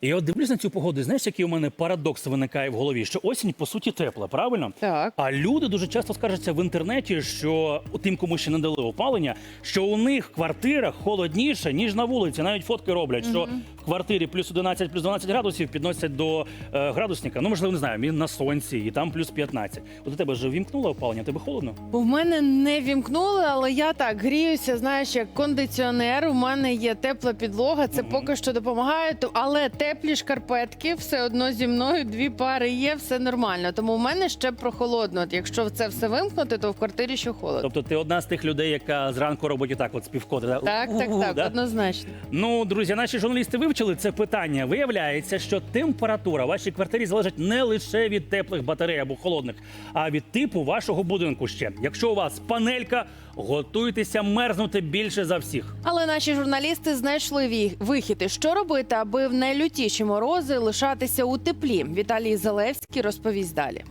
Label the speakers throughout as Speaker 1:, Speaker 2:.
Speaker 1: І от дивлюсь на цю погоду, знаєш, який у мене парадокс виникає в голові, що осінь по суті тепла, правильно?
Speaker 2: Так.
Speaker 1: А люди дуже часто скаржаться в інтернеті, що тим, кому ще не дали опалення, що у них в квартирах холодніше, ніж на вулиці. Навіть фотки роблять, що квартирі плюс 11, плюс 12 градусів підносять до е, градусника. Ну, можливо, не знаю, він на сонці, і там плюс 15. От у тебе ж вімкнуло опалення, тебе холодно?
Speaker 2: У мене не вімкнули, але я так гріюся, знаєш, як кондиціонер. У мене є тепла підлога, це поки що допомагає. Але теплі шкарпетки все одно зі мною дві пари є, все нормально. Тому у мене ще прохолодно. От якщо це все вимкнути, то в квартирі ще холодно.
Speaker 1: Тобто ти одна з тих людей, яка зранку робить так, от співкоди. да?
Speaker 2: Так, так, так, однозначно.
Speaker 1: Ну, друзі, наші журналісти вивчили це питання. Виявляється, що температура в вашій квартирі залежить не лише від теплих батарей або холодних, а від типу вашого будинку ще. Якщо у вас панелька, готуйтеся мерзнути більше за всіх.
Speaker 2: Але наші журналісти знайшли вихід. Що робити, аби в найлютіші морози лишатися у теплі. Віталій Залевський розповість далі.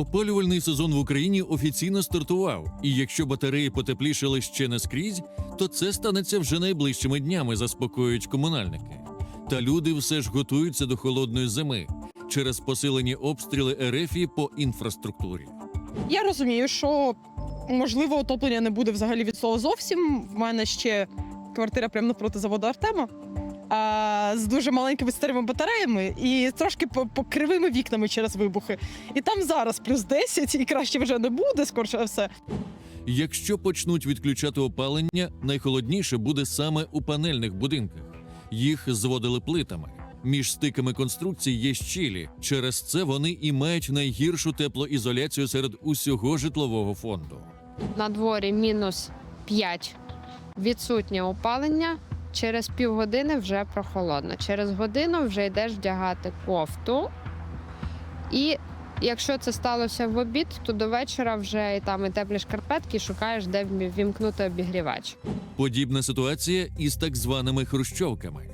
Speaker 3: Опалювальний сезон в Україні офіційно стартував, і якщо батареї потеплішали ще не скрізь, то це станеться вже найближчими днями, заспокоюють комунальники. Та люди все ж готуються до холодної зими через посилені обстріли РФ по інфраструктурі.
Speaker 4: Я розумію, що можливо отоплення не буде взагалі від слова зовсім. В мене ще квартира прямо навпроти заводу Артема. А, з дуже маленькими старими батареями і трошки по, по кривими вікнами через вибухи. І там зараз плюс 10, і краще вже не буде, скорше все.
Speaker 3: Якщо почнуть відключати опалення, найхолодніше буде саме у панельних будинках. Їх зводили плитами. Між стиками конструкцій є щілі. Через це вони і мають найгіршу теплоізоляцію серед усього житлового фонду.
Speaker 5: На дворі мінус 5. Відсутнє опалення. Через півгодини вже прохолодно. Через годину вже йдеш вдягати кофту. І якщо це сталося в обід, то до вечора вже і там і теплі шкарпетки, шукаєш, де вімкнути обігрівач.
Speaker 3: Подібна ситуація із так званими хрущовками.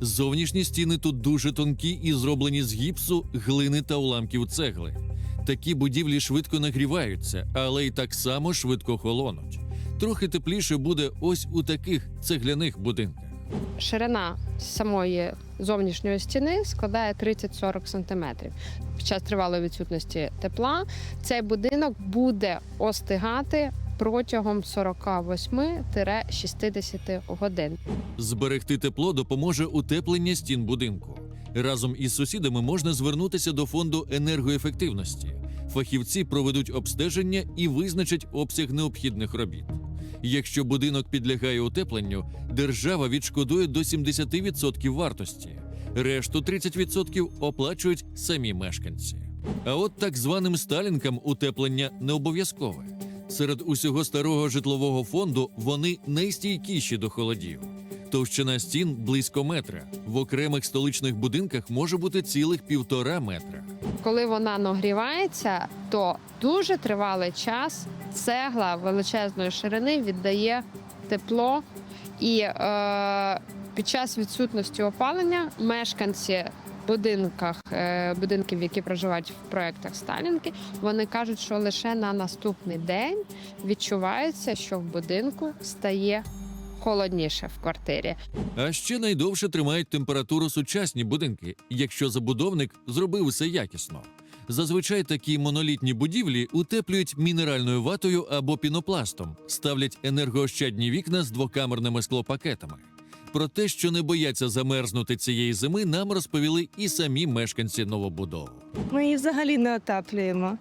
Speaker 3: Зовнішні стіни тут дуже тонкі і зроблені з гіпсу, глини та уламків цегли. Такі будівлі швидко нагріваються, але й так само швидко холонуть. Трохи тепліше буде ось у таких цегляних будинках.
Speaker 5: Ширина самої зовнішньої стіни складає 30-40 см. Під час тривалої відсутності тепла цей будинок буде остигати протягом 48-60 годин.
Speaker 3: Зберегти тепло допоможе утеплення стін будинку. Разом із сусідами можна звернутися до фонду енергоефективності. Фахівці проведуть обстеження і визначать обсяг необхідних робіт. Якщо будинок підлягає утепленню, держава відшкодує до 70% вартості. Решту 30% оплачують самі мешканці. А от так званим сталінкам утеплення не обов'язкове. Серед усього старого житлового фонду вони найстійкіші до холодів. Товщина стін близько метра. В окремих столичних будинках може бути цілих півтора метра.
Speaker 5: Коли вона нагрівається, то дуже тривалий час цегла величезної ширини віддає тепло, і е, під час відсутності опалення мешканці будинках, е, будинків, які проживають в проєктах Сталінки, вони кажуть, що лише на наступний день відчувається, що в будинку стає холодніше в квартирі.
Speaker 3: А ще найдовше тримають температуру сучасні будинки, якщо забудовник зробив усе якісно. Зазвичай такі монолітні будівлі утеплюють мінеральною ватою або пінопластом, ставлять енергоощадні вікна з двокамерними склопакетами. Про те, що не бояться замерзнути цієї зими, нам розповіли і самі мешканці новобудов.
Speaker 6: Ми її взагалі не отаплюємо.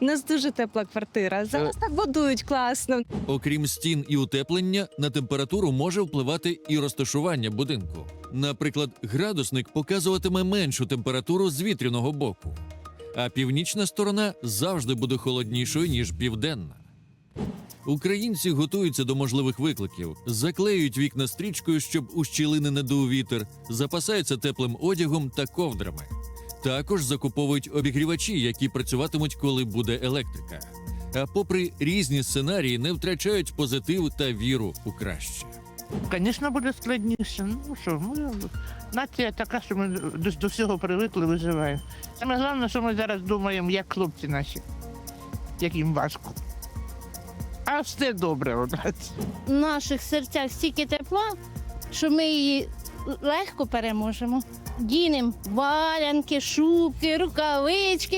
Speaker 6: У нас дуже тепла квартира. Зараз так будують класно.
Speaker 3: Окрім стін і утеплення, на температуру може впливати і розташування будинку. Наприклад, градусник показуватиме меншу температуру з вітряного боку, а північна сторона завжди буде холоднішою, ніж південна. Українці готуються до можливих викликів, заклеюють вікна стрічкою, щоб у щілини не дув вітер, запасаються теплим одягом та ковдрами. Також закуповують обігрівачі, які працюватимуть, коли буде електрика. А попри різні сценарії, не втрачають позитив та віру у краще.
Speaker 7: Звісно, буде складніше. Ну що, ми, нація така, що ми до, до всього привикли, виживаємо. Саме головне, що ми зараз думаємо, як хлопці наші, як їм важко. А все добре у нас.
Speaker 8: в наших серцях стільки тепла, що ми її легко переможемо. Дінем валянки, шубки, рукавички